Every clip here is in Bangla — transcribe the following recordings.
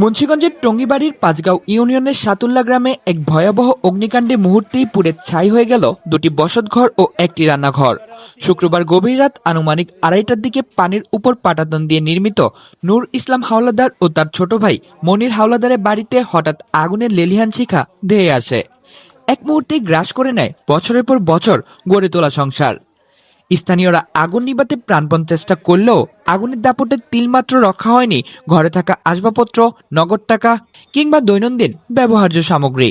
মুন্সিগঞ্জের টঙ্গিবাড়ির পাঁচগাঁও ইউনিয়নের সাতুল্লা গ্রামে এক ভয়াবহ অগ্নিকাণ্ডে মুহূর্তেই পুড়ে ছাই হয়ে গেল দুটি বসতঘর ও একটি রান্নাঘর। শুক্রবার গভীর রাত আনুমানিক আড়াইটার দিকে পানির উপর পাটাতন দিয়ে নির্মিত নূর ইসলাম হাওলাদার ও তার ছোট ভাই মনির হাওলাদারের বাড়িতে হঠাৎ আগুনের লেলিহান শিখা ধেয়ে আসে। এক মুহূর্তে গ্রাস করে নেয় বছরের পর বছর গড়ে তোলা সংসার। স্থানীয়রা আগুন নিবাতে প্রাণপণ চেষ্টা করলেও আগুনের দাপটে তিলমাত্র রক্ষা হয়নি ঘরে থাকা আসবাবপত্র, নগদ টাকা কিংবা দৈনন্দিন ব্যবহার্য সামগ্রী।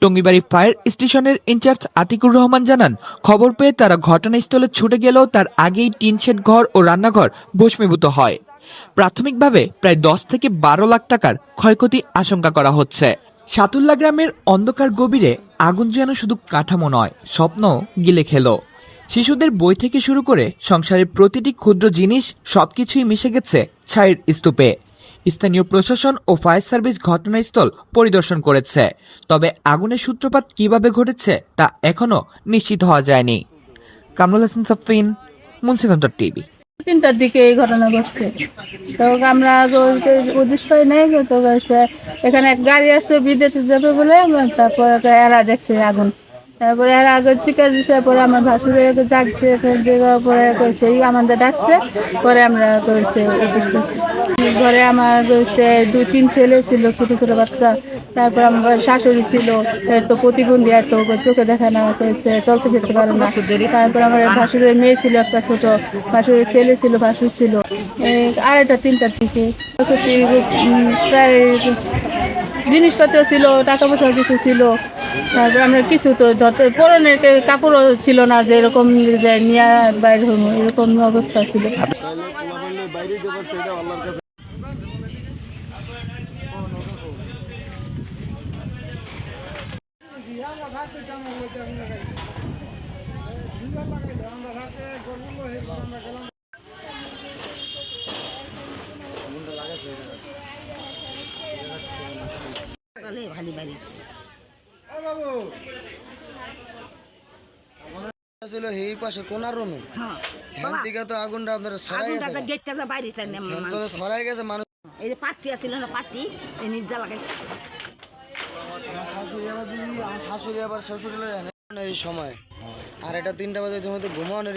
টঙ্গিবাড়ি ফায়ার স্টেশনের ইনচার্জ আতিকুর রহমান জানান, খবর পেয়ে তারা ঘটনাস্থলে ছুটে গেলেও তার আগেই টিন শেড ঘর ও রান্নাঘর ভস্মীভূত হয়। প্রাথমিকভাবে প্রায় দশ থেকে বারো লাখ টাকার ক্ষয়ক্ষতি আশঙ্কা করা হচ্ছে। সাতুল্লা গ্রামের অন্ধকার গভীরে আগুন যেন শুধু কাঠামো নয় স্বপ্ন গিলে খেলো। শিশুদের বই থেকে শুরু করে সংসারের প্রতিটি ক্ষুদ্র জিনিস সবকিছুই মিশে গেছে ছায়ের স্তূপে। স্থানীয় প্রশাসন ও ফায়ার সার্ভিস ঘটনাস্থল পরিদর্শন করেছে। তবে আগুনের সূত্রপাত কীভাবে ঘটেছে তা এখনও নিশ্চিত হওয়া যায়নি। কামরুল হাসান, সাফিন মুন্সিগঞ্জ টিভি। তিনটার দিকে এই ঘটনা ঘটছে। তো আমরা উদ্দেশ্য পাই নাই, তো এখানে এক গাড়ি আসছে, বিদেশে যাবে বলে, তারপর এরা দেখছে আগুন। তারপরে আর আগে চিকার দিছে পরে আমার ভাসুরে জাগছে যে পরে সেই আমাদের ডাকছে। পরে আমরা করেছে করছি। ঘরে আমার রয়েছে দুই তিন ছেলে ছিল ছোট ছোট বাচ্চা। তারপর আমার শাশুড়ি ছিল তো প্রতিবন্ধী এত চোখে দেখা না হয়েছে চলতে ফিরতে পারে না। তারপর আমার ভাসুরের মেয়ে ছিল একটা ছোট। ভাসুরের ছেলে ছিল ভাসুর ছিল। এই আড়াইটা তিনটার দিকে প্রায় জিনিসপত্র ছিল টাকা পয়সা কিছু ছিল। তারপর আমরা কিছু তো ধরতে পরনের কাপড়ও ছিল না যে এরকম যে নিয়ে বাইর হব, এরকম অবস্থা ছিল। ছিল এই পাশে কোনার রুমে। হ্যান থেকে তো আগুনটা আপনার সরাই গেছে আগুনটা গেটটা বাইরে টানে তো সরাই গেছে মানুষ। এই যে না এই নির্জা শাশুড়ি আবার আমার শাশুড়ি আবার শ্বশুর সময়। আর এটা তিনটা বাজে ঘুমানোর